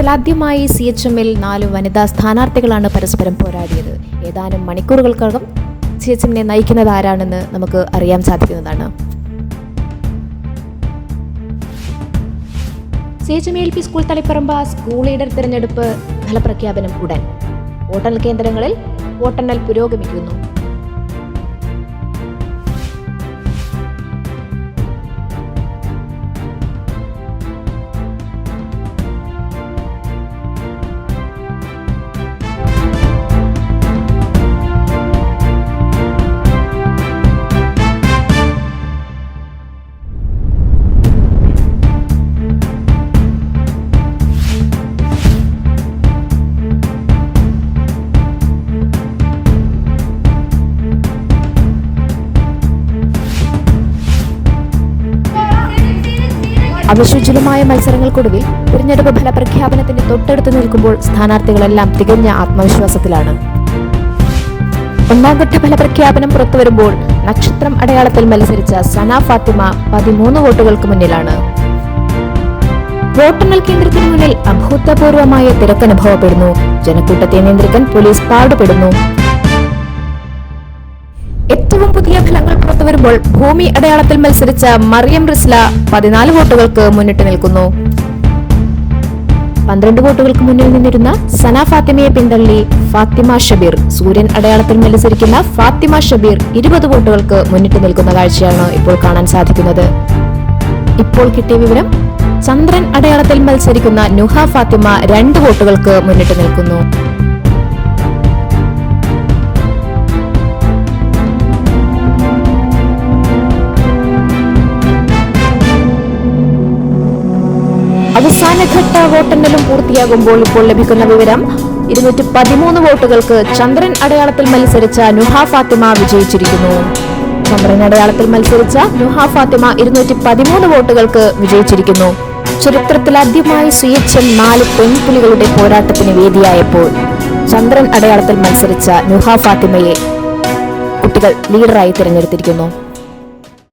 ചരിത്രത്തിൽ ആദ്യമായി C H എമ്മിൽ നാല് വനിതാ സ്ഥാനാർത്ഥികളാണ് പരസ്പരം പോരാടിയത്. ഏതാനും മണിക്കൂറുകൾക്കകം സി എച്ച് എമ്മിനെ നയിക്കുന്നത് ആരാണെന്ന് നമുക്ക് അറിയാൻ സാധിക്കുന്നതാണ്. C H M L P school Taliparamba school leader തിരഞ്ഞെടുപ്പ് ഫലപ്രഖ്യാപനം ഉടൻ. വോട്ടെണ്ണൽ കേന്ദ്രങ്ങളിൽ വോട്ടെണ്ണൽ പുരോഗമിക്കുന്നു. അവിശ്വജലമായ മത്സരങ്ങൾക്കൊടുവിൽ തിരഞ്ഞെടുപ്പ് ഫലപ്രഖ്യാപനത്തിന്റെ തൊട്ടടുത്ത് നിൽക്കുമ്പോൾ സ്ഥാനാർത്ഥികളെല്ലാം തികഞ്ഞ ആത്മവിശ്വാസത്തിലാണ്. ഒന്നാംഘട്ട ഫലപ്രഖ്യാപനം പുറത്തുവരുമ്പോൾ നക്ഷത്രം അടയാളത്തിൽ മത്സരിച്ച സന ഫാത്തിമ പതിമൂന്ന് വോട്ടുകൾക്ക് മുന്നിലാണ്. വോട്ടെണ്ണൽ കേന്ദ്രത്തിന് മുന്നിൽ അഭൂതപൂർവമായ തിരക്കനുഭവപ്പെടുന്നു. ജനക്കൂട്ടത്തെ നിയന്ത്രിക്കാൻ പോലീസ് പാടുപെടുന്നു. ഏറ്റവും പുതിയ ഫലങ്ങൾ പുറത്തുവരുമ്പോൾ ഭൂമി അടയാളത്തിൽ മത്സരിച്ച മറിയം റിസ്ല പതിനാല് വോട്ടുകൾക്ക് മുന്നിട്ട് നിൽക്കുന്നു. പന്ത്രണ്ട് വോട്ടുകൾക്ക് മുന്നിൽ നിന്നിരുന്ന സന ഫാത്തിമയെ പിന്തള്ളി ഫാത്തിമ ഷബീർ. സൂര്യൻ അടയാളത്തിൽ മത്സരിക്കുന്ന ഫാത്തിമ ഷബീർ ഇരുപത് വോട്ടുകൾക്ക് മുന്നിട്ട് നിൽക്കുന്ന കാഴ്ചയാണ് ഇപ്പോൾ കാണാൻ സാധിക്കുന്നത്. ഇപ്പോൾ കിട്ടിയ വിവരം ചന്ദ്രൻ അടയാളത്തിൽ മത്സരിക്കുന്ന നുഹ ഫാത്തിമ രണ്ട് വോട്ടുകൾക്ക് മുന്നിട്ട് നിൽക്കുന്നു. അവസാനഘട്ട വോട്ടെണ്ണലും പൂർത്തിയാകുമ്പോൾ ഇപ്പോൾ ലഭിക്കുന്ന വിവരം ഇരുന്നൂറ്റി പതിമൂന്ന് വോട്ടുകൾക്ക് ചന്ദ്രൻ അടയാളത്തിൽ മത്സരിച്ച നുഹ ഫാത്തിമ വിജയിച്ചിരിക്കുന്നു. ചന്ദ്രൻ അടയാളത്തിൽ മത്സരിച്ച നുഹ ഫാത്തിമ ഇരുന്നൂറ്റി പതിമൂന്ന് വോട്ടുകൾക്ക് വിജയിച്ചിരിക്കുന്നു. ചരിത്രത്തിൽ ആദ്യമായി സി എച്ച് നാല് പെൺപുലികളുടെ പോരാട്ടത്തിന് വേദിയായപ്പോൾ ചന്ദ്രൻ അടയാളത്തിൽ മത്സരിച്ച നുഹ ഫാത്തിമയെ കുട്ടികൾ ലീഡറായി തിരഞ്ഞെടുത്തിരിക്കുന്നു.